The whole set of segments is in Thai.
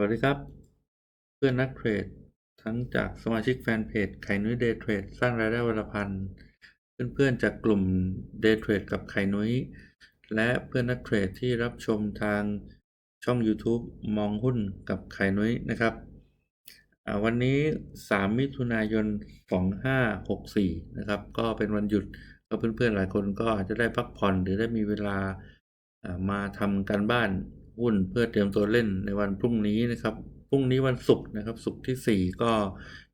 สวัสดีครับ เพื่อนนักเทรด ทั้งจากสมาชิกแฟนเพจไข่นุ้ยเดย์เทรดสร้างรายได้วันละพันเพื่อนๆจากกลุ่มเดย์เทรดกับไข่นุ้ย และเพื่อนนักเทรดที่รับชมทางช่อง YouTube มองหุ้นกับไข่นุ้ยนะครับ วันนี้ 3 มิถุนายน 2564 นะครับ ก็เป็นวันหยุดก็เพื่อนๆหลายคนก็อาจจะได้พักผ่อนหรือได้มีเวลามาทำการบ้าน หุ้นเพื่อเตรียมตัวเล่นในวันพรุ่งนี้นะครับ พรุ่งนี้วันศุกร์นะครับศุกร์ที่ 4 ก็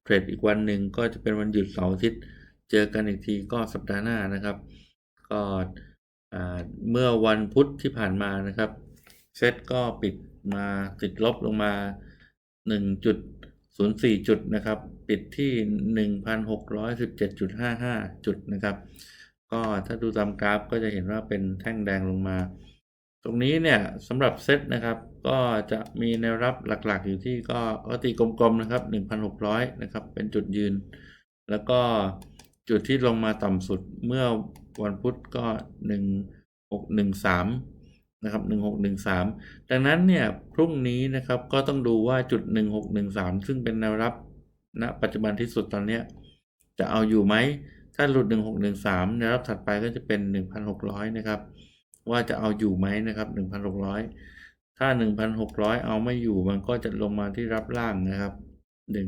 เทรดอีกวันหนึ่งก็จะเป็นวันหยุดเสาร์อาทิตย์ เจอกันอีกทีก็สัปดาห์หน้านะครับ ก็เมื่อวันพุธที่ผ่านมานะครับเซตก็ปิดมาติดลบลงมา 1.04 จุดนะครับ ปิดที่ 1,617.55 จุดนะครับ ก็ถ้าดูตามกราฟก็จะเห็นว่าเป็นแท่งแดงลงมา ตรงนี้เนี่ยสำหรับเซตนะครับ ก็จะมีแนวรับหลักๆ อยู่ที่ก็ก็ตีกลมๆนะครับ 1,600 นะครับ เป็นจุดยืน แล้วก็จุดที่ลงมาต่ำสุดเมื่อวันพุธก็ 1613 นะครับ 1613 ดังนั้นเนี่ยพรุ่งนี้นะครับก็ต้องดูว่าจุด 1613 ซึ่งเป็นแนวรับณปัจจุบันที่สุดตอนนี้จะเอาอยู่ไหม ถ้าหลุด 1613 แนวรับถัดไปก็จะเป็น 1,600 นะครับ ว่าจะเอาอยู่ไหมนะครับ 1,600 ถ้า 1,600 เอาไม่อยู่มันก็จะลงมาที่รับล่างนะครับ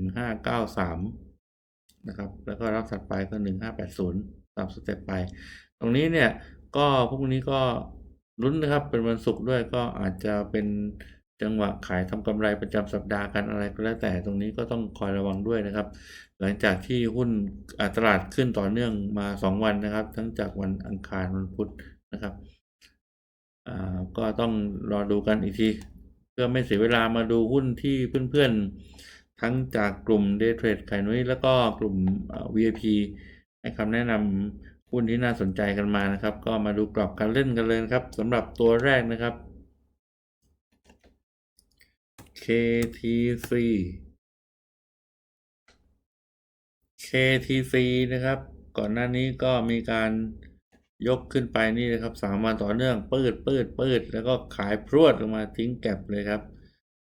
1593 นะครับ แล้วก็รับถัดไปก็ 1580 ตามสเต็ปไป ตรงนี้เนี่ยก็พรุ่งนี้ก็ลุ้นนะครับเป็นวันศุกร์ด้วยก็อาจจะเป็นจังหวะขายทำกำไรประจำสัปดาห์กันอะไรก็แล้วแต่ตรงนี้ก็ต้องคอยระวังด้วยนะครับ หลังจากที่หุ้นตลาดขึ้นต่อเนื่องมา 2 วันนะครับ ทั้งจากวันอังคารวันพุธนะครับ ก็ต้องรอดูกันอีกทีเพื่อไม่เสียเวลามาดูหุ้นที่เพื่อนๆ ทั้งจากกลุ่ม Day Trade ไข่นุ้ยแล้วก็กลุ่ม VIP ให้คำแนะนำหุ้นที่น่าสนใจกันมานะครับ ก็มาดูกรอบการเล่นกันเลยครับสำหรับตัวแรกนะครับ KTC KTC นะครับ ก่อนหน้านี้ก็มีการ ยกขึ้นไปนี่นะครับสามวันต่อเนื่องปืดปืดปืดแล้วก็ขายพรวดลงมาทิ้งแก็บเลยครับ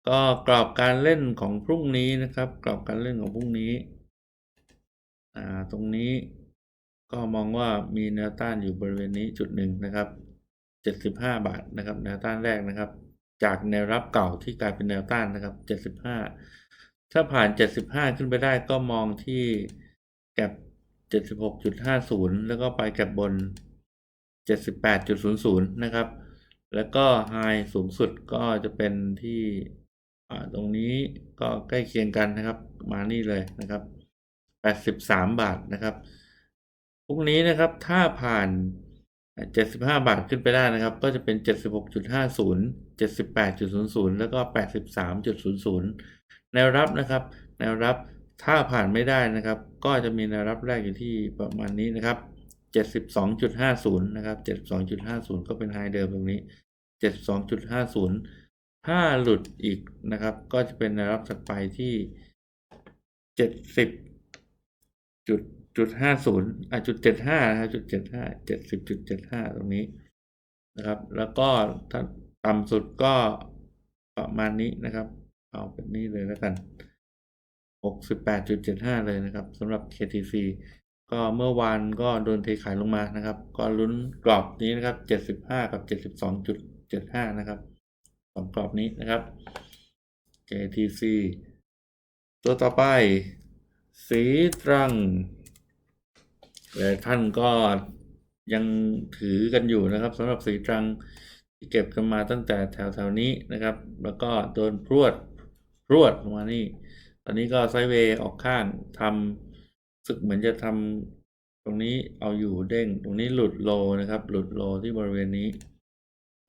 ก็กรอบการเล่นของพรุ่งนี้นะครับ กรอบการเล่นของพรุ่งนี้อ่าตรงนี้ก็มองว่ามีแนวต้านอยู่บริเวณนี้จุดหนึ่งนะครับเจ็ดสิบห้าบาทนะครับแนวต้านแรกนะครับ จากแนวรับเก่าที่กลายเป็นแนวต้านนะครับเจ็ดสิบห้าถ้าผ่านเจ็ดสิบห้าขึ้นไปได้ก็มองที่แก็บเจ็ดสิบหกจุดห้าศูนย์แล้วก็ไปแก็บบน เจ็ดสิบแปดจุดศูนย์ศูนย์นะครับ แล้วก็ไฮสูงสุดก็จะเป็นที่ตรงนี้ก็ใกล้เคียงกันนะครับ มานี่เลยนะครับแปดสิบสามบาทนะครับพรุ่งนี้นะครับถ้าผ่าน 75 บาทขึ้นไปได้นะครับ ก็จะเป็น 76.50 78.00 แล้วก็ 83.00 แนวรับนะครับ แนวรับถ้าผ่านไม่ได้นะครับ ก็จะมีแนวรับแรกอยู่ที่ประมาณนี้นะครับ 72.50 นะครับ 72.50 ก็เป็นไฮเดิมตรงนี้ 72.50 ถ้าหลุดอีกนะครับ ก็จะเป็นแนวรับถัดไปที่ 70 จุดจุดห้าศูนย์อะจุดเจ็ดห้านะครับจุดเจ็ดห้าเจ็ดสิบจุดเจ็ดห้าตรงนี้นะครับ แล้วก็ถ้าต่ำสุดก็ประมาณนี้นะครับ เอาแบบนี้เลยแล้วกันหกสิบแปดจุดเจ็ดห้าเลยนะครับสำหรับ KTC ก็เมื่อวานก็โดนเทขายลงมานะครับ ก็ลุ้นกรอบนี้นะครับเจ็ดสิบห้ากับเจ็ดสิบสองจุดเจ็ดห้านะครับสองกรอบนี้นะครับ KTC ตัวต่อไป สีตรังหลายท่านก็ยังถือกันอยู่นะครับสำหรับสีตรังที่เก็บกันมาตั้งแต่แถวแถวๆนี้นะครับ แล้วก็โดนพรวดพรวดลงมานี่ ตอนนี้ก็ไซเวย์ออกข้างทำ สึกเหมือนจะทำตรงนี้เอาอยู่เด้ง ตรงนี้หลุดโลนะครับ หลุดโลที่บริเวณนี้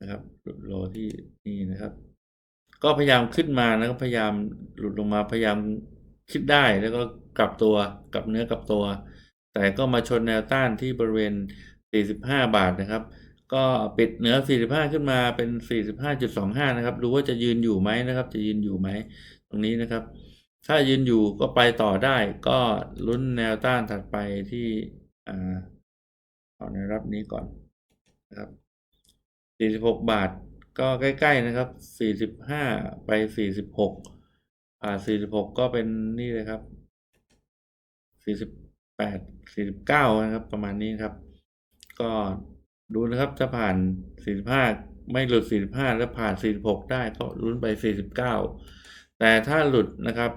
นะครับ หลุดโลที่นี่นะครับ ก็พยายามขึ้นมานะครับพยายามหลุดลงมาพยายามคิดได้แล้วก็กลับตัวกลับเนื้อกลับตัว แต่ก็มาชนแนวต้านที่บริเวณ 45 บาทนะครับ ก็ปิดเหนือ 45 ขึ้นมาเป็น 45.25 นะครับดูว่าจะยืนอยู่ไหมนะครับ จะยืนอยู่ไหมตรงนี้นะครับ ถ้ายืนอยู่ก็ไปต่อได้ ก็ลุ้นแนวต้านถัดไปที่อ่าเอาแนรับนี้ก่อนนะครับ 46 บาทก็ใกล้ ๆ นะครับ 45 ไป 46 อ่า 46 ก็เป็นนี่เลยครับ 48 49 นะครับ ประมาณนี้ครับ ก็ดูนะครับจะผ่าน 45 ไม่หลุด 45 แล้วผ่าน 46 ได้ก็ลุ้นไป 49 แต่ถ้าหลุดนะครับ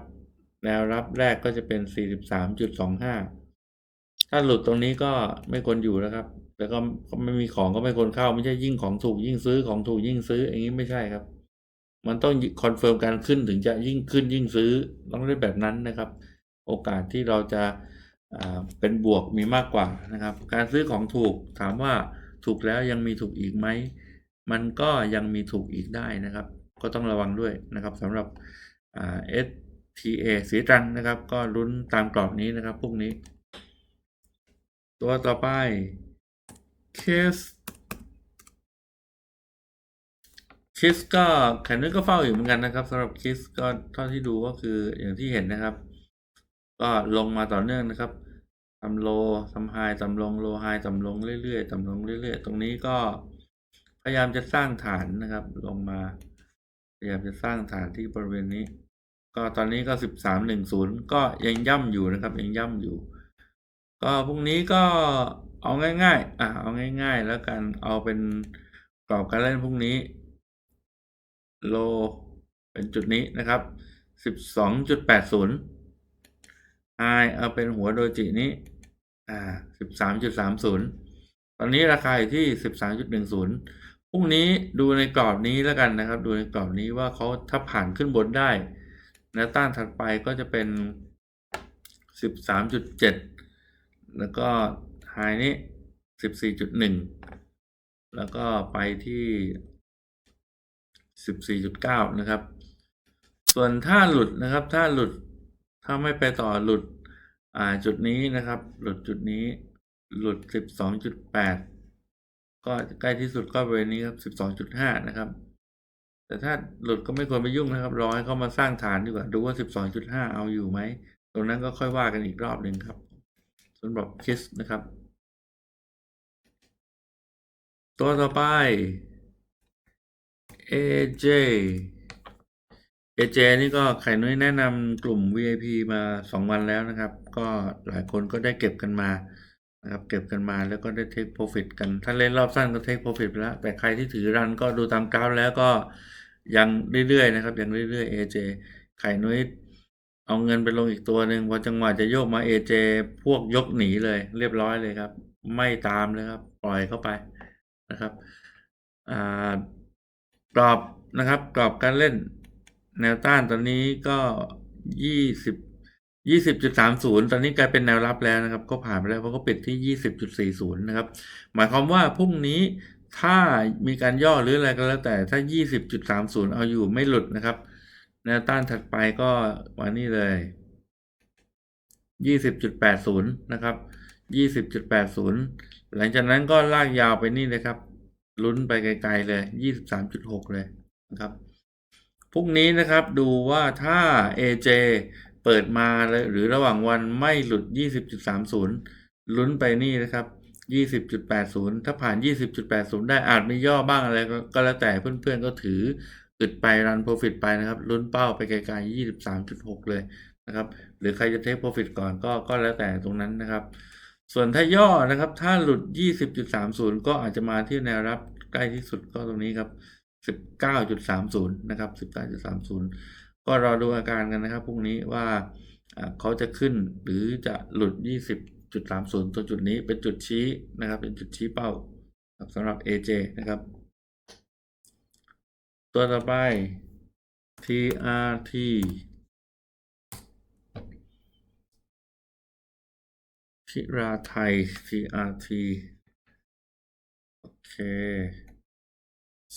แนวรับแรกก็จะเป็น 43.25 ถ้าหลุดตรงนี้ก็ไม่ควรอยู่นะครับ แล้วก็ไม่มีของก็ไม่ควรเข้า ไม่ใช่ยิ่งของถูกยิ่งซื้อของถูกยิ่งซื้อ อย่างนี้ไม่ใช่ครับ มันต้องคอนเฟิร์มการขึ้นถึงจะยิ่งขึ้นยิ่งซื้อ ต้องได้แบบนั้นนะครับ โอกาสที่เราจะเป็นบวกมีมากกว่านะครับ การซื้อของถูกถามว่าถูกแล้วยังมีถูกอีกไหม มันก็ยังมีถูกอีกได้นะครับ ก็ต้องระวังด้วยนะครับสำหรับอ่า ta สีตรังนะครับ ก็ลุ้นตามกรอบนี้นะครับพรุ่งนี้ ตัวต่อไป Case คิสก็แขนนึกก็เฝ้าอยู่เหมือนกันนะครับสำหรับคิสก็เท่าที่ดูก็คืออย่างที่เห็นนะครับ ก็ลงมาต่อเนื่องนะครับทำโลทำไฮทำลงโลไฮทำลงเรื่อยๆทำลงเรื่อยๆ ตรงนี้ก็พยายามจะสร้างฐานนะครับ ลงมา พยายามจะสร้างฐานที่บริเวณนี้ ก็ตอนนี้ก็สิบสามหนึ่งศูนย์ก็ยังย่ำอยู่นะครับ ยังย่ำอยู่ ก็พรุ่งนี้ก็เอาง่าย ๆ อะเอาง่าย ๆ แล้วกันเอาเป็นกรอบการเล่นพรุ่งนี้ โลเป็นจุดนี้นะครับสิบสองจุดแปดศูนย์ไฮเอาเป็นหัวโดจินี้ อ่าสิบสามจุดสามศูนย์ตอนนี้ราคาอยู่ที่สิบสามจุดหนึ่งศูนย์พรุ่งนี้ดูในกรอบนี้แล้วกันนะครับ ดูในกรอบนี้ว่าเขาถ้าผ่านขึ้นบนได้ แนวต้านถัดไปก็จะเป็นสิบสามจุดเจ็ดแล้วก็ไฮนี้สิบสี่จุดหนึ่งแล้วก็ไปที่ 14.9 นะครับ ส่วนถ้าหลุดนะครับ ถ้าหลุด ถ้าไม่ไปต่อหลุดอ่าจุดนี้นะครับ หลุดจุดนี้ หลุด 12.8 ก็ใกล้ที่สุดก็บริเวณนี้ครับ 12.5 นะครับ แต่ถ้าหลุดก็ไม่ควรไปยุ่งนะครับ รอให้เขามาสร้างฐานดีกว่า ดูว่า 12.5 เอาอยู่ไหม ตรงนั้นก็ค่อยว่ากันอีกรอบหนึ่งครับสำหรับคิสนะครับ ตัวต่อไป AJ AJ นี่ก็ไข่นุ้ยแนะนำกลุ่ม VIP มาสองวันแล้วนะครับ ก็หลายคนก็ได้เก็บกันมานะครับเก็บกันมาแล้วก็ได้ take profit กัน ถ้าเล่นรอบสั้นก็ take profit ไปแล้ว แต่ใครที่ถือรันก็ดูตามกราฟแล้วก็ ยังเรื่อยๆนะครับยังเรื่อยๆ AJ ไข่นุ้ยเอาเงินไปลงอีกตัวหนึ่งพอจังหวะจะโยกมา AJ พวกยกหนีเลย เรียบร้อยเลยครับ ไม่ตามเลยครับ ปล่อยเข้าไปนะครับอ่ากรอบนะครับกรอบการเล่นแนวต้านตอนนี้ก็ยี่สิบยี่สิบจุดสามศูนย์ตอนนี้กลายเป็นแนวรับแล้วนะครับ ก็ผ่านไปแล้วเพราะก็ปิดที่ยี่สิบจุดสี่ศูนย์นะครับ หมายความว่าพรุ่งนี้ ถ้ามีการย่อหรืออะไรก็แล้วแต่ถ้ายี่สิบจุดสามศูนย์เอาอยู่ไม่หลุดนะครับแนวต้านถัดไปก็มานี่เลยยี่สิบจุดแปดศูนย์นะครับยี่สิบจุดแปดศูนย์หลังจากนั้นก็ลากยาวไปนี่เลยครับ ลุ้นไปไกลๆเลยยี่สิบสามจุดหกเลยนะครับพรุ่งนี้นะครับดูว่าถ้า AJ เปิดมาเลยหรือระหว่างวันไม่หลุด 20.30 ลุ้นไปนี่นะครับ 20.80ถ้าผ่าน20.80ได้อาจมีย่อบ้างอะไรก็แล้วแต่เพื่อนๆก็ถืออึดไปรัน Profit ไปนะครับลุ้นเป้าไปไกลๆ23.6เลยนะครับ หรือใครจะเทค Profit ก่อนก็ก็แล้วแต่ตรงนั้นนะครับ ส่วนถ้าย่อนะครับ ถ้าหลุด 20.30 ก็อาจจะมาที่แนวรับใกล้ที่สุดก็ตรงนี้ครับ 19.30 นะครับ 19.30 ก็รอดูอาการกันนะครับพรุ่งนี้ว่าเขาจะขึ้นหรือจะหลุด 20 20.30ตัวจุดนี้เป็นจุดชี้นะครับ เป็นจุดชี้เป้าสำหรับ AJ นะครับ ตัวต่อไป TRT ทิราไทย TRT โอเค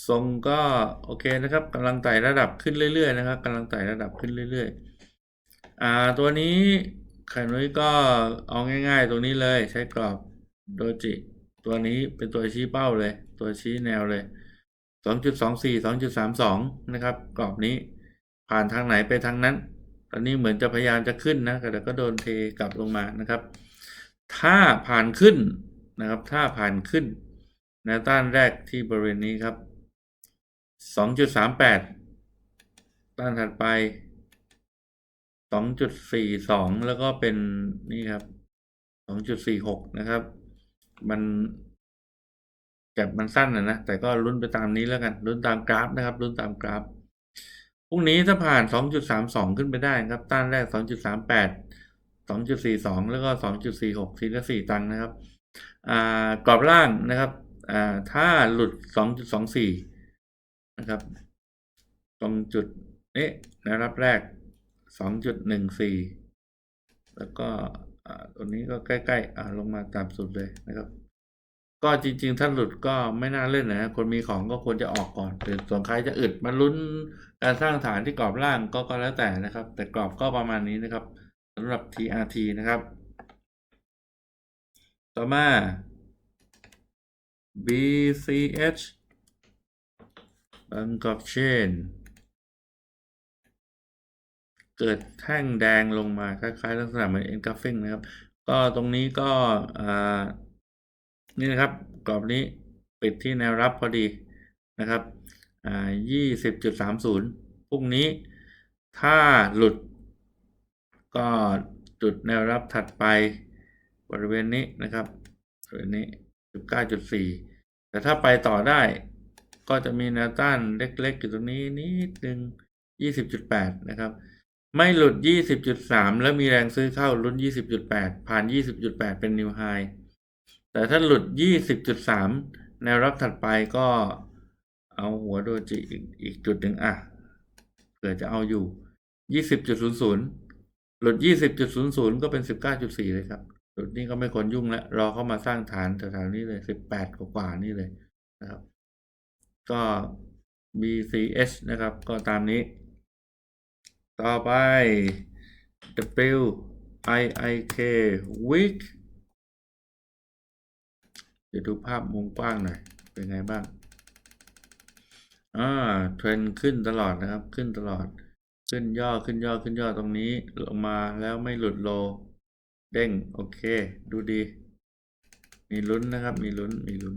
ทรงก็โอเคนะครับกำลังไต่ระดับขึ้นเรื่อยๆนะครับกำลังไต่ระดับขึ้นเรื่อยๆ อ่าตัวนี้ ไข่นุ้ยก็เอาง่าย ๆ ตรงนี้เลยใช้กรอบโดจิ ตัวนี้เป็นตัวชี้เป้าเลย ตัวชี้แนวเลย 2.24 2.32 นะครับ กรอบนี้ผ่านทางไหนไปทางนั้น ตอนนี้เหมือนจะพยายามจะขึ้นนะแต่ก็โดนเทกลับลงมานะครับ ถ้าผ่านขึ้นนะครับ ถ้าผ่านขึ้นแนวต้านแรกที่บริเวณนี้ครับสองจุดสามแปดต้านถัดไป สองจุดสี่สองแล้วก็เป็นนี่ครับสองจุดสี่หกนะครับ มันแกบมันสั้นนะนะแต่ก็ลุ้นไปตามนี้แล้วกันลุ้นตามกราฟนะครับลุ้นตามกราฟพรุ่งนี้ถ้าผ่าน 2.32 ขึ้นไปได้ครับ ต้านแรก 2.38 2.42 แล้วก็ 2.46ทีละ4ตังค์นะครับอ่ากรอบล่างนะครับอ่าถ้าหลุด 2.24 นะครับ ตรงจุดนี้นะรับแรก 2.14 แล้วก็อ่าตัวนี้ก็ใกล้ๆอ่าลงมาตามสุดเลยนะครับ ก็จริงๆ ถ้าหลุดก็ไม่น่าเล่นนะ คนมีของก็ควรจะออกก่อนหรือส่วนใครจะอึดมาลุ้นการสร้างฐานที่กรอบล่างก็ก็แล้วแต่นะครับ แต่กรอบก็ประมาณนี้นะครับสำหรับ TRT นะครับ ต่อมา BCH Bangkok Chain เกิดแท่งแดงลงมาคล้ายๆ ลักษณะเหมือน engulfing นะครับ ก็ตรงนี้ก็นี่นะครับกรอบนี้ปิดที่แนวรับพอดีนะครับอ่ายี่สิบจุดสามศูนย์พรุ่งนี้ถ้าหลุด ก็จุดแนวรับถัดไปบริเวณนี้นะครับบริเวณนี้สิบเก้าจุดสี่แต่ถ้าไปต่อได้ก็จะมีแนวต้านเล็กๆอยู่ตรงนี้นิดนึงยี่สิบจุดแปดนะครับ ไม่หลุดยี่สิบจุดสามแล้วมีแรงซื้อเข้าลุ้นยี่สิบจุดแปดผ่านยี่สิบจุดแปดเป็นนิวไฮแต่ถ้าหลุด 20.3 แนวรับถัดไปก็เอาหัวโดจิอีกอีกจุดหนึ่งอะเผื่อจะเอาอยู่ 20.00 หลุด 20.00 ก็เป็น 19.4 เลยครับหลุดนี่ก็ไม่ควรยุ่งแล้ว รอเข้ามาสร้างฐานแถวๆนี้เลย 18 กว่าๆนี่เลยนะครับ ก็ BCH นะครับ ก็ตามนี้ ต่อไป WIIK Week เดี๋ยวดูภาพมุมกว้างหน่อย เป็นไงบ้าง อ่า เทรนขึ้นตลอดนะครับ ขึ้นตลอด ขึ้นย่อ ขึ้นย่อ ขึ้นย่อตรงนี้ ลงมาแล้วไม่หลุดโล เด้ง โอเค ดูดี มีลุ้นนะครับ มีลุ้น มีลุ้น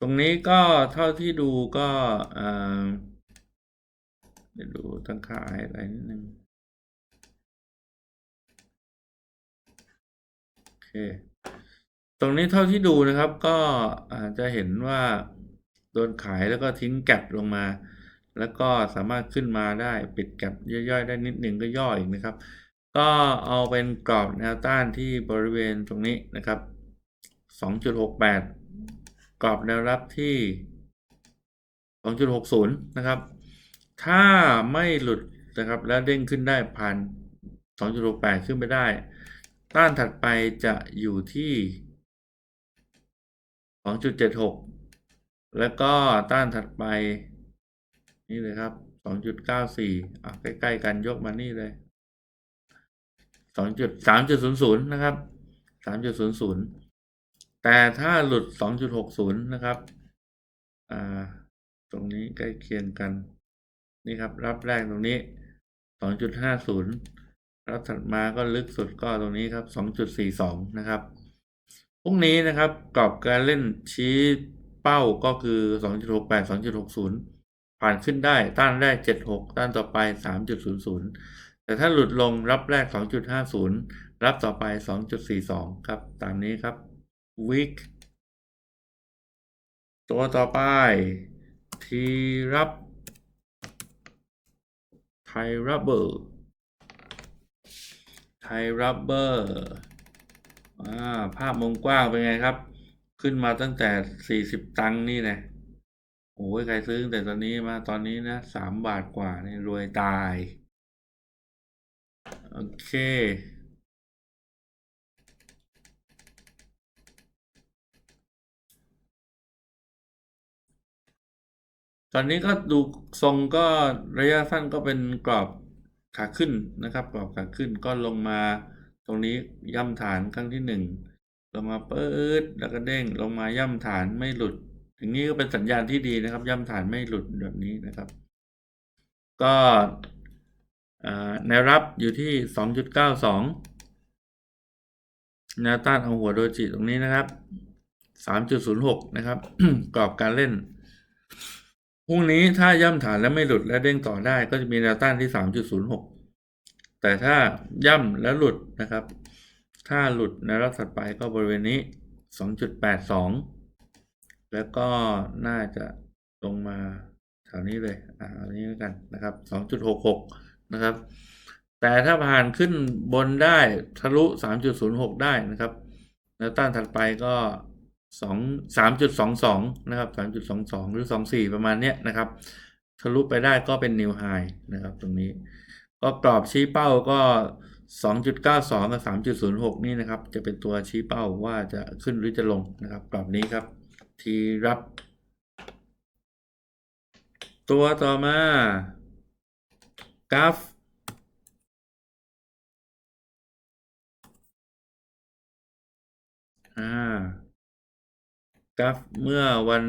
ตรงนี้ก็เท่าที่ดูก็อ่า เดี๋ยวดูตั้งค่าอะไรนิดนึงโอเค ตรงนี้เท่าที่ดูนะครับก็อาจจะเห็นว่าโดนขายแล้วก็ทิ้งแก็บลงมา แล้วก็สามารถขึ้นมาได้ปิดแก็บย่อยๆ ได้นิดหนึ่งก็ย่ออีกนะครับ ก็เอาเป็นกรอบแนวต้านที่บริเวณตรงนี้นะครับ 2.68 กรอบแนวรับที่ 2.60 นะครับ ถ้าไม่หลุดนะครับแล้วเด้งขึ้นได้ผ่าน 2.68 ขึ้นไปได้ ต้านถัดไปจะอยู่ที่ 2.76 แล้วก็ต้านถัดไป นี่เลยครับ 2.94อะใกล้ๆกันยกมานี่เลย 2.3.00 นะครับ 3.00 แต่ถ้าหลุด 2.60 นะครับ อ่า ตรงนี้ใกล้เคียงกัน นี่ครับ รับแรกตรงนี้2.50รับถัดมาก็ลึกสุดก็ตรงนี้ครับ2.42นะครับพรุ่งนี้นะครับกรอบการเล่นชี้เป้าก็คือ2.68 2.60ผ่านขึ้นได้ต้านแรก 76 ต้านต่อไป 3.00 แต่ถ้าหลุดลงรับแรก 2.50 รับต่อไป 2.42 ครับ ตามนี้ครับ week ตัวต่อไป ทีรับ ไทยรับเบอร์ไทยรับเบอร์ภาพมุมกว้างเป็นไงครับ ขึ้นมาตั้งแต่สี่สิบตังค์นี่นะโอ้ยใครซื้อแต่ตอนนี้มาตอนนี้นะสามบาทกว่านี่รวยตาย โอเค ตอนนี้ก็ดูทรงก็ระยะสั้นก็เป็นกรอบขาขึ้นนะครับ กรอบขาขึ้นก็ลงมา ตรงนี้ย่ำฐานครั้งที่หนึ่งลงมาเปื๊ดแล้วก็เด้งลงมาย่ำฐานไม่หลุด อย่างนี้ก็เป็นสัญญาณที่ดีนะครับ ย่ำฐานไม่หลุดแบบนี้นะครับ ก็แนวรับอยู่ที่สองจุดเก้าสองแนวต้านเอาหัวโดจิตรงนี้นะครับสามจุดศูนย์หกนะครับ กรอบการเล่น พรุ่งนี้ถ้าย่ำฐานแล้วไม่หลุดและเด้งต่อได้ก็จะมีแนวต้านที่ 3.06 แต่ถ้าย่ำแล้วหลุดนะครับ ถ้าหลุดในรอบถัดไปก็บริเวณนี้ 2.82 แล้วก็น่าจะลงมาแถวนี้เลยอ่าอันนี้แล้วกันนะครับ 2.66 นะครับ แต่ถ้าผ่านขึ้นบนได้ทะลุ 3.06 ได้นะครับแล้วต้านถัดไปก็ สองสามจุดสองสองนะครับสามจุดสองสองหรือสองสี่ประมาณเนี้ยนะครับ ทะลุไปได้ก็เป็นนิวไฮนะครับ ตรงนี้ ก็กรอบชี้เป้าก็สองจุดเก้าสองกับสามจุดศูนย์หกนี่นะครับ จะเป็นตัวชี้เป้าว่าจะขึ้นหรือจะลงนะครับ กรอบนี้ครับ ทีรับ ตัวต่อมากราฟอ่า ราฟเมื่อวัน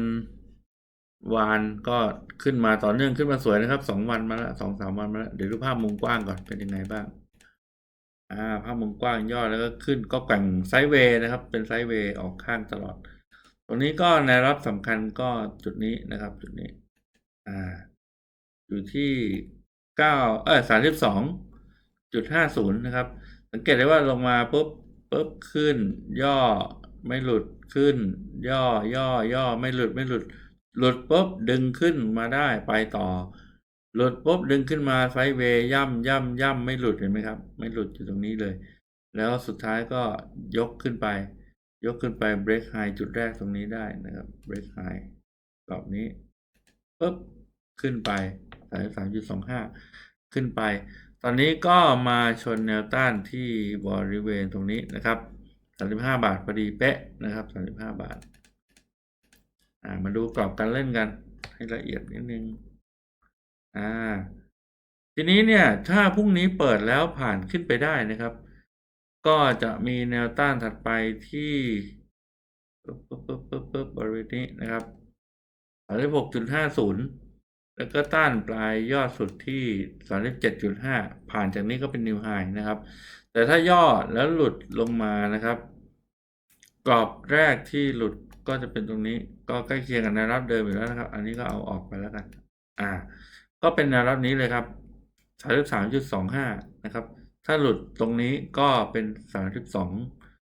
วานก็ขึ้นมาต่อเนื่องขึ้นมาสวยนะครับสองวันมาแล้วสองสามวันมาแล้วเดี๋ยวดูภาพมุมกว้างก่อนเป็นยังไงบ้าง อ่า ภาพมุมกว้างย่อแล้วก็ขึ้นก็แกว่งไซด์เวย์นะครับ เป็นไซด์เวย์ออกข้างตลอด ตรงนี้ก็ในวรับสำคัญก็จุดนี้นะครับ จุดนี้ อ่า อยู่ที่เก้าเออสามสิบสองจุดห้าศูนย์นะครับ สังเกตได้ว่าลงมาปุ๊บปุ๊บขึ้น ย่อไม่หลุด ขึ้น ย่อย่อย่อไม่หลุดไม่หลุด หลุดปุ๊บดึงขึ้นมาได้ไปต่อ หลุดปุ๊บดึงขึ้นมาไซเวย่ำย่ำย่ำไม่หลุดเห็นไหมครับ ไม่หลุดอยู่ตรงนี้เลย แล้วสุดท้ายก็ยกขึ้นไป ยกขึ้นไปเบรกไฮจุดแรกตรงนี้ได้นะครับเบรกไฮกรอบนี้ปุ๊บขึ้นไปสายสามจุดสองห้าขึ้นไป ตอนนี้ก็มาชนแนวต้านที่บริเวณตรงนี้นะครับ สามสิบห้าบาทพอดีเป๊ะนะครับสามสิบห้าบาท อ่ามาดูกรอบการเล่นกัน ให้ละเอียดนิดนึง อ่า ทีนี้เนี่ย ถ้าพรุ่งนี้เปิดแล้วผ่านขึ้นไปได้นะครับ ก็จะมีแนวต้านถัดไปที่ปึ๊บปึ๊บปึ๊บปึ๊บปึ๊บบริเวณนี้นะครับสามสิบหกจุดห้าศูนย์แล้วก็ต้านปลายยอดสุดที่สามสิบเจ็ดจุดห้าผ่านจากนี้ก็เป็นนิวไฮนะครับ แต่ถ้าย่อแล้วหลุดลงมานะครับ กรอบแรกที่หลุดก็จะเป็นตรงนี้ ก็ใกล้เคียงกับแนวรับเดิมอยู่แล้วนะครับ อันนี้ก็เอาออกไปแล้วกัน อ่า ก็เป็นแนวรับนี้เลยครับสามสิบสามจุดสองห้านะครับ ถ้าหลุดตรงนี้ก็เป็นสามสิบสอง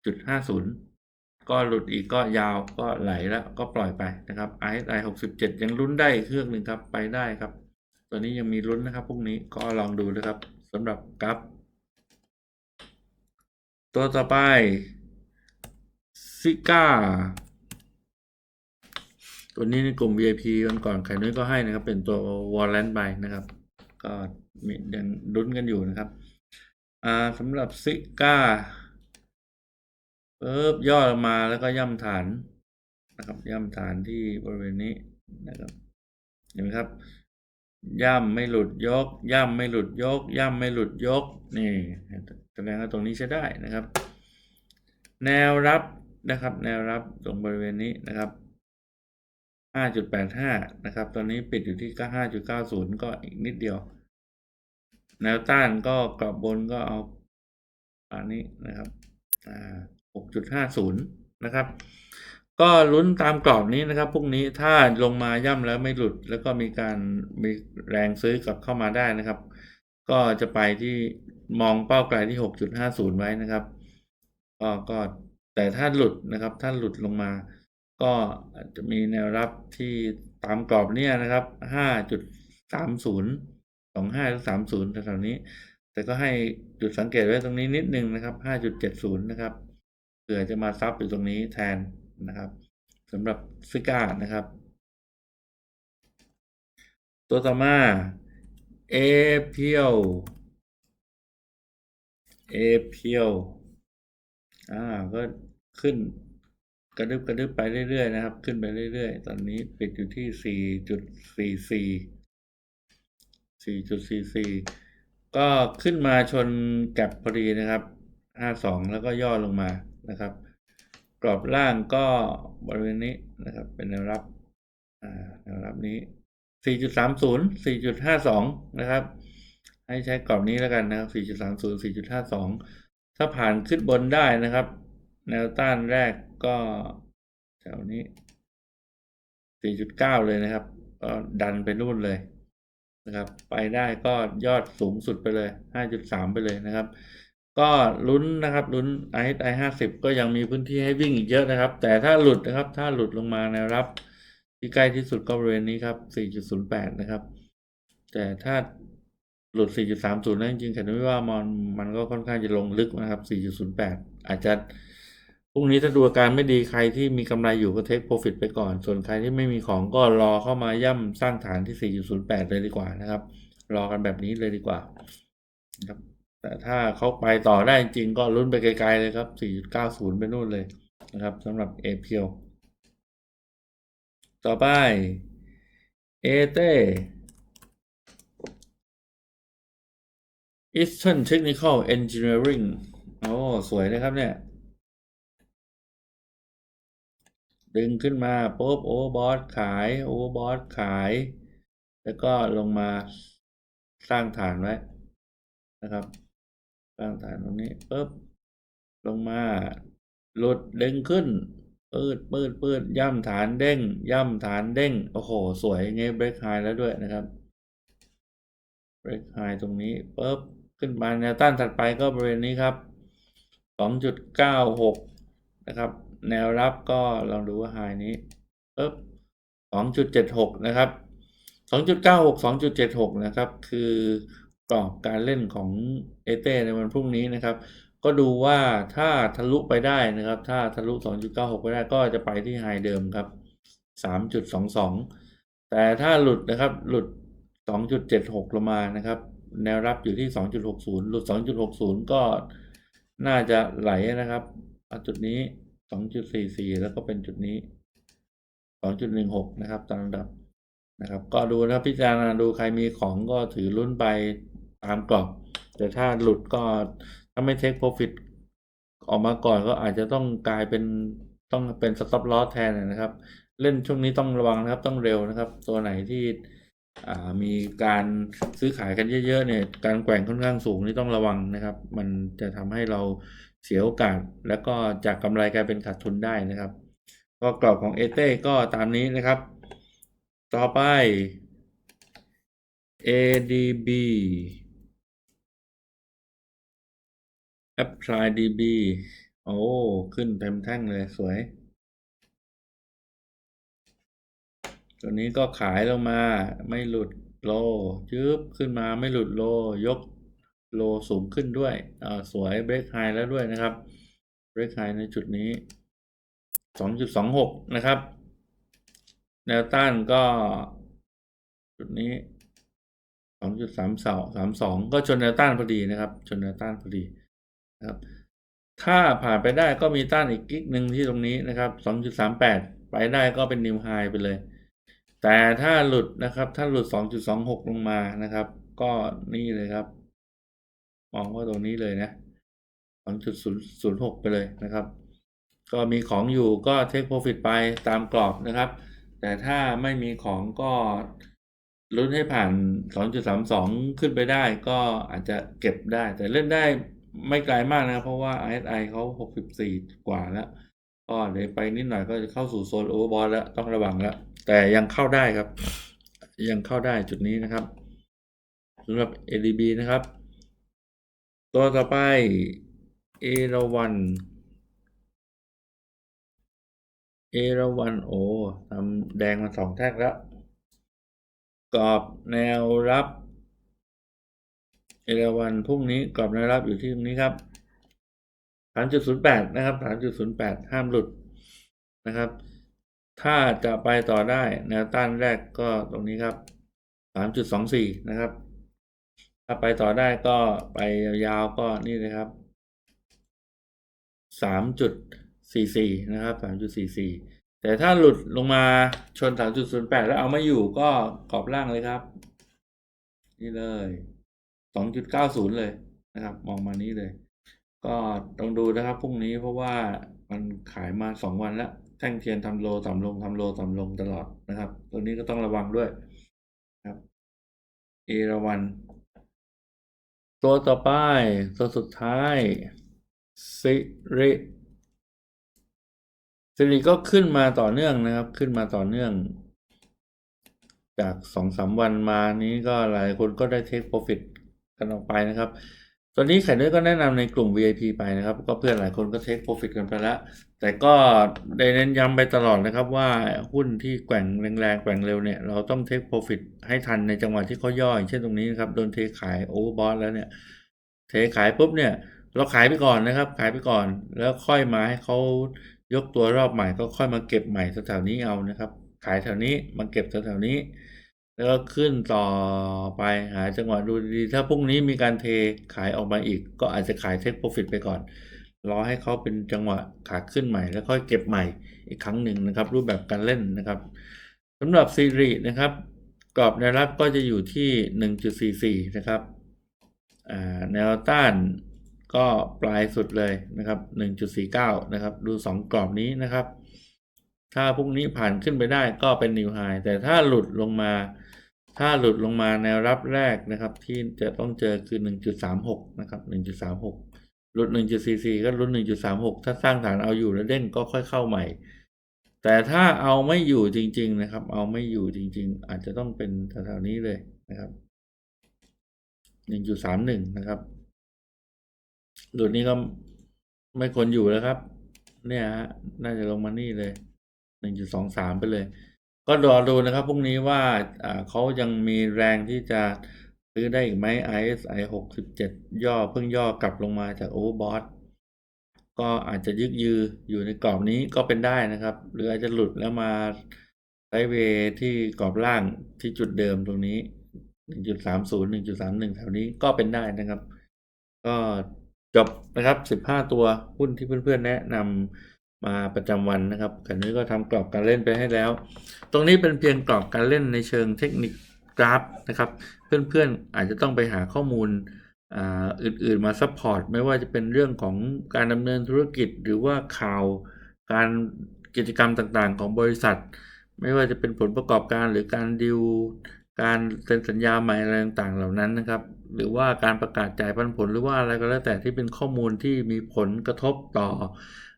จุดห้าศูนย์ก็หลุดอีกก็ยาวก็ไหลแล้วก็ปล่อยไปนะครับ RSI หกสิบเจ็ดยังลุ้นได้เครื่องหนึ่งครับไปได้ครับ ตัวนี้ยังมีลุ้นนะครับพรุ่งนี้ก็ลองดูนะครับสำหรับกราฟตัวต่อไป ซิก้า ตัวนี้ในกลุ่ม VIP วันก่อนไข่นุ้ยก็ให้นะครับ เป็นตัววอลเลนไปนะครับ ก็มียังลุ้นกันอยู่นะครับ อ่าสำหรับซิก้าปึ๊บย่อลงมาแล้วก็ย่ำฐานนะครับ ย่ำฐานที่บริเวณนี้นะครับ เห็นไหมครับ ย่ำไม่หลุดยก ย่ำไม่หลุดยก ย่ำไม่หลุดยก นี่แสดงว่าตรงนี้ใช้ได้นะครับ แนวรับ นะครับแนวรับตรงบริเวณนี้นะครับ 5.85 นะครับ ตอนนี้ปิดอยู่ที่ก็5.90 ก็อีกนิดเดียว แนวต้านก็กรอบบนก็เอาอันนี้นะครับ6.50 นะครับ ก็ลุ้นตามกรอบนี้นะครับพรุ่งนี้ถ้าลงมาย่ำแล้วไม่หลุด แล้วก็มีการมีแรงซื้อกลับเข้ามาได้นะครับ ก็จะไปที่มองเป้าไกลที่ 6.50 ไว้นะครับ ก็ก็ แต่ถ้าหลุดนะครับ ถ้าหลุดลงมา ก็จจะมีแนวรับที่ตามกรอบเนี่ยนะครับ 5.30 25หรือ30แถวๆนี้ แต่ก็ให้จุดสังเกตไว้ตรงนี้นิดนึงนะครับ 5.70 นะครับเผื่อจะมาซับอยู่ตรงนี้แทนนะครับสำหรับซิก้านะครับ ตัวต่อมาเอเพียวเอเพียว อ่าก็ขึ้นกระดึบกระดึบไปเรื่อยๆนะครับ ขึ้นไปเรื่อยๆ ตอนนี้ปิดอยู่ที่สี่จุดสี่สี่สี่จุดสี่สี่ก็ขึ้นมาชนแก็บพอดีนะครับห้าสองแล้วก็ย่อลงมานะครับ กรอบล่างก็บริเวณนี้นะครับ เป็นแนวรับอ่าแนวรับนี้4.30 4.52นะครับ ให้ใช้กรอบนี้แล้วกันนะครับ4.30 4.52 ถ้าผ่านขึ้นบนได้นะครับ แนวต้านแรกก็แถวนี้ 4.9 เลยนะครับ ก็ดันไปนู่นเลยนะครับ ไปได้ก็ยอดสูงสุดไปเลย 5.3 ไปเลยนะครับ ก็ลุ้นนะครับลุ้น RSI 50ก็ยังมีพื้นที่ให้วิ่งอีกเยอะนะครับ แต่ถ้าหลุดนะครับ ถ้าหลุดลงมาแนวรับที่ใกล้ที่สุดก็บริเวณนี้ครับ 4.08 นะครับ แต่ถ้า หลุด 4.30นั่นจริงๆฉันไม่ว่ามันมันก็ค่อนข้างจะลงลึกนะครับ 4.08 อาจจะพรุ่งนี้ถ้าดูอาการไม่ดีใครที่มีกำไรอยู่ก็เทคโปรฟิตไปก่อน ส่วนใครที่ไม่มีของก็รอเข้ามาย่ำสร้างฐานที่ 4.08 เลยดีกว่านะครับ รอกันแบบนี้เลยดีกว่าครับแต่ถ้าเขาไปต่อได้จริงก็ลุ้นไปไกลๆเลยครับ 4.90 ไปนู่นเลยนะครับสำหรับเอเพียวต่อไปเอเต้ Eastern Technical Engineering โอ้สวยเลยครับเนี่ย ดึงขึ้นมาปุ๊บโอเวอร์บอทขายโอเวอร์บอทขาย แล้วก็ลงมาสร้างฐานไว้นะครับ สร้างฐานตรงนี้ปุ๊บลงมาหลุดดึงขึ้นปืดปืดปืดย่ำฐานเด้ง ย่ำฐานเด้ง โอ้โห สวยเงี้ยเบรกไฮแล้วด้วยนะครับ เบรกไฮตรงนี้ปุ๊บ ขึ้นมาแนวต้านถัดไปก็บริเวณนี้ครับ 2.96 นะครับ แนวรับก็ลองดูว่าไฮนี้ปุ๊บ2.76 นะครับ 2.96 2.76 นะครับ คือกรอบการเล่นของเอเต้ในวันพรุ่งนี้นะครับ ก็ดูว่าถ้าทะลุไปได้นะครับ ถ้าทะลุ 2.96 ไปได้ก็จะไปที่ไฮเดิมครับ 3.22 แต่ถ้าหลุดนะครับหลุด 2.76 ลงมานะครับ แนวรับอยู่ที่ 2.60 หลุด 2.60 ก็น่าจะไหลนะครับอจุดนี้ 2.44 แล้วก็เป็นจุดนี้ 2.16 นะครับตามลำดับนะครับ ก็ดูนะครับพิจารณาดูใครมีของก็ถือลุ้นไปตามกรอบ แต่ถ้าหลุดก็ถ้าไม่เทคโปรฟิตออกมาก่อนก็อาจจะต้องกลายเป็นต้องเป็นสต็อปลอสแทนนะครับ เล่นช่วงนี้ต้องระวังนะครับต้องเร็วนะครับ ตัวไหนที่ มีการซื้อขายกันเยอะๆเนี่ยการแกว่งค่อนข้างสูงนี่ต้องระวังนะครับ มันจะทำให้เราเสียโอกาส แล้วก็จากกำไรกลายเป็นขาดทุนได้นะครับ ก็กรอบของเอเต้ก็ตามนี้นะครับ ต่อไป ADB Apply DB โอ้ ขึ้นเต็มแท่งเลยสวย ตัวนี้ก็ขายลงมาไม่หลุดโลยืบขึ้นมาไม่หลุดโล ยกโลสูงขึ้นด้วยอ่าสวยเบรกไฮแล้วด้วยนะครับเบรกไฮในจุดนี้ 2.26 นะครับ แนวต้านก็ จุดนี้2.32 32ก็ชนแนวต้านพอดีนะครับ ชนแนวต้านพอดีนะครับ ถ้าผ่านไปได้ก็มีต้านอีกกิ๊กหนึ่งที่ตรงนี้นะครับ 2.38 ไปได้ก็เป็นนิวไฮไปเลย แต่ถ้าหลุดนะครับ ถ้าหลุด 2.26 ลงมานะครับ ก็นี่เลยครับ มองว่าตรงนี้เลยนะ 2.06 ไปเลยนะครับ ก็มีของอยู่ก็เทคโปรฟิตไปตามกรอบนะครับ แต่ถ้าไม่มีของก็ลุ้นให้ผ่าน 2.32 ขึ้นไปได้ก็อาจจะเก็บได้ แต่เล่นได้ไม่ไกลมากนะครับเพราะว่า RSI เขา 64 กว่าแล้ว ก็เดี๋ยวไปนิดหน่อยก็จะเข้าสู่โซนโอเวอร์บอลแล้ว ต้องระวังแล้ว แต่ยังเข้าได้ครับ ยังเข้าได้จุดนี้นะครับสำหรับ ADB นะครับ ตัวต่อไปเอราวันเอราวันโอทำแดงมาสองแท่งแล้ว กรอบแนวรับ เอราวันพรุ่งนี้กรอบแนวรับอยู่ที่ตรงนี้ครับสามจุดศูนย์แปดนะครับสามจุดศูนย์แปดห้ามหลุดนะครับ ถ้าจะไปต่อได้แนวต้านแรกก็ตรงนี้ครับสามจุดสองสี่นะครับ ถ้าไปต่อได้ก็ไปยาวๆก็นี่เลยครับสามจุดสี่สี่นะครับสามจุดสี่สี่แต่ถ้าหลุดลงมาชนสามจุดศูนย์แปดแล้วเอาไม่อยู่ก็กรอบล่างเลยครับ นี่เลยสองจุดเก้าศูนย์เลยนะครับ มองมานี้เลย ก็ต้องดูนะครับพรุ่งนี้เพราะว่ามันขายมาสองวันแล้ว แท่งเทียนทำโลต่ำลงทำโลต่ำลงตลอดนะครับ ตัวนี้ก็ต้องระวังด้วยครับ เอราวันตัวต่อไปตัวสุดท้ายสิริสิริก็ขึ้นมาต่อเนื่องนะครับ ขึ้นมาต่อเนื่อง จากสองสามวันมานี้ก็หลายคนก็ได้เทคโปรฟิตกันออกไปนะครับตอนนี้ไข่นุ้ยก็แนะนำในกลุ่ม VIP ไปนะครับ ก็เพื่อนหลายคนก็เทคโปรฟิตกันไปแล้ว แต่ก็ได้เน้นย้ำไปตลอดนะครับว่าหุ้นที่แกว่งแรงๆ แกว่งเร็วเนี่ย เราต้องเทคโปรฟิตให้ทันในจังหวะที่เขาย่ออย่างเช่นตรงนี้นะครับ โดนเทขายโอเวอร์บอทแล้วเนี่ย เทขายปุ๊บเนี่ย เราขายไปก่อนนะครับ ขายไปก่อน แล้วค่อยมาให้เขายกตัวรอบใหม่ก็ค่อยมาเก็บใหม่แถวๆนี้เอานะครับ ขายแถวนี้มาเก็บแถวๆนี้ แล้วก็ขึ้นต่อไปหาจังหวะดูดีถ้าพรุ่งนี้มีการเทขายออกมาอีก ก็อาจจะขายเทคโปรฟิตไปก่อน รอให้เขาเป็นจังหวะขาขึ้นใหม่ แล้วค่อยเก็บใหม่อีกครั้งหนึ่งนะครับ รูปแบบการเล่นนะครับสำหรับซีรีนะครับกรอบแนวรับก็จะอยู่ที่ 1.44 นะครับแนวต้านก็ปลายสุดเลยนะครับ 1.49 นะครับ ดู 2 กรอบนี้นะครับ ถ้าพรุ่งนี้ผ่านขึ้นไปได้ก็เป็นนิวไฮแต่ถ้าหลุดลงมา ถ้าหลุดลงมาแนวรับแรกนะครับ ที่จะต้องเจอคือ 1.36 นะครับ 1.36 ลุด1.44 ก็ลุ้น1.36 ถ้าสร้างฐานเอาอยู่แล้วเด้งก็ค่อยเข้าใหม่ แต่ถ้าเอาไม่อยู่จริง ๆ นะครับ เอาไม่อยู่จริง ๆ อาจจะต้องเป็นแถวๆนี้เลยนะครับ 1.31 นะครับ หลุดนี้ก็ไม่ควรอยู่แล้วครับ เนี่ยฮะ น่าจะลงมานี่เลย 1.23 ไปเลย ก็รอดูนะครับพรุ่งนี้ว่าเขายังมีแรงที่จะ ซื้อได้อีกไหม RSI 67 ย่อเพิ่งย่อกลับลงมาจาก Overbought ก็อาจจะยึกยืออยู่ในกรอบนี้ก็เป็นได้นะครับ หรืออาจจะหลุดแล้วมาไซเวที่กรอบล่างที่จุดเดิมตรงนี้ 1.30 1.31 แถวนี้ก็เป็นได้นะครับ ก็จบนะครับ 15 ตัวหุ้นที่เพื่อนๆ แนะนำมาประจำวันนะครับขันนี้ก็ทำกรอบการเล่นไปให้แล้ว ตรงนี้เป็นเพียงกรอบการเล่นในเชิงเทคนิค กราฟนะครับ เพื่อนๆอาจจะต้องไปหาข้อมูลอื่นๆมาซัพพอร์ตไม่ว่าจะเป็นเรื่องของการดำเนินธุรกิจ หรือว่าข่าวการกิจกรรมต่างๆ ของบริษัท ไม่ว่าจะเป็นผลประกอบการหรือการดิวการเซ็นสัญญาใหม่อะไรต่างๆเหล่านั้นนะครับ หรือว่าการประกาศจ่ายปันผลหรือว่าอะไรก็แล้วแต่ที่เป็นข้อมูลที่มีผลกระทบต่อ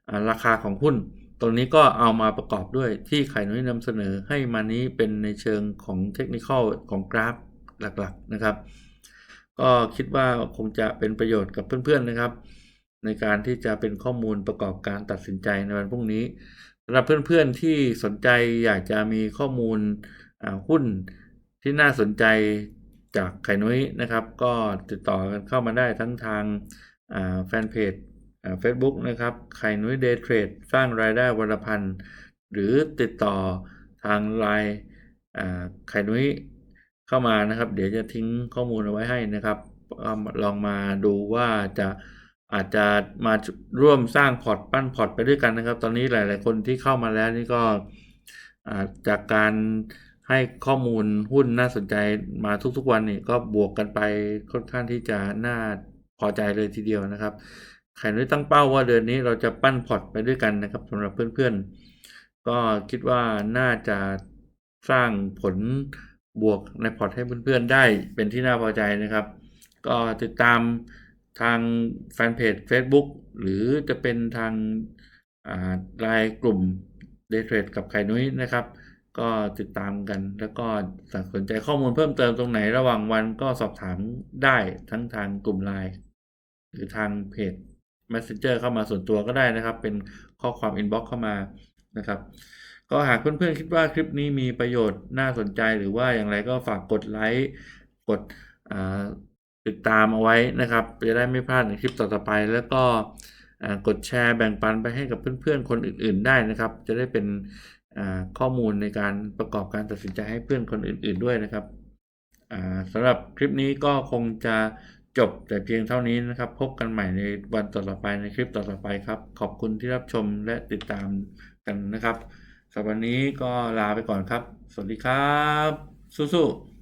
อราคาของหุ้น ตรงนี้ก็เอามาประกอบด้วยที่ไข่นุ้ยนำเสนอให้มานี้เป็นในเชิงของเทคนิคของกราฟหลักๆนะครับ ก็คิดว่าคงจะเป็นประโยชน์กับเพื่อนๆนะครับ ในการที่จะเป็นข้อมูลประกอบการตัดสินใจในวันพรุ่งนี้สำหรับเพื่อนๆที่สนใจอยากจะมีข้อมูลหุ้นที่น่าสนใจจากไข่นุ้ยนะครับ ก็ติดต่อกันเข้ามาได้ทั้งทางแฟนเพจ เฟซบุ๊กนะครับ ไข่นุ้ยเดย์เทรดสร้างรายได้วันละพันหรือติดต่อทางไลน์ไข่นุ้ยเข้ามานะครับ เดี๋ยวจะทิ้งข้อมูลเอาไว้ให้นะครับก็ลองมาดูว่าจะอาจจะมาร่วมสร้างพอร์ตปั้นพอร์ตไปด้วยกันนะครับ ตอนนี้หลาย ๆ คนที่เข้ามาแล้วนี่ก็จากการให้ข้อมูลหุ้นน่าสนใจมาทุก ๆ วันนี่ก็บวกกันไปค่อนข้างที่จะน่าพอใจเลยทีเดียวนะครับ ใครได้ตั้งเป้าว่าเดือนนี้เราจะปั้นพอร์ตไปด้วยกันนะครับสำหรับเพื่อนๆ ก็คิดว่าน่าจะสร้างผลบวกในพอร์ตให้เพื่อนๆได้เป็นที่น่าพอใจนะครับ ก็ติดตามทางแฟนเพจ Facebook หรือจะเป็นทางรายกลุ่ม Day Trade กับไข่นุ้ยนะครับ ก็ติดตามกันแล้วก็สนใจข้อมูลเพิ่มเติมตรงไหนระหว่างวันก็สอบถามได้ทั้งทางกลุ่มไลน์หรือทางเพจ Messenger เข้ามาส่วนตัวก็ได้นะครับ เป็นข้อความ inbox เข้ามานะครับ ก็หากเพื่อนๆคิดว่าคลิปนี้มีประโยชน์น่าสนใจหรือว่าอย่างไรก็ฝากกดไลค์กดติดตามเอาไว้นะครับจะได้ไม่พลาดในคลิปต่อๆไป แล้วก็กดแชร์แบ่งปันไปให้กับเพื่อนๆ คนอื่นๆได้นะครับ จะได้เป็นข้อมูลในการประกอบการตัดสินใจให้เพื่อนคนอื่น ๆด้วยนะครับสำหรับคลิปนี้ก็คงจะ จบแต่เพียงเท่านี้นะครับ พบกันใหม่ในวันต่อๆไปในคลิปต่อๆไปครับ ขอบคุณที่รับชมและติดตามกันนะครับสำหรับวันนี้ก็ลาไปก่อนครับ สวัสดีครับ สู้ๆ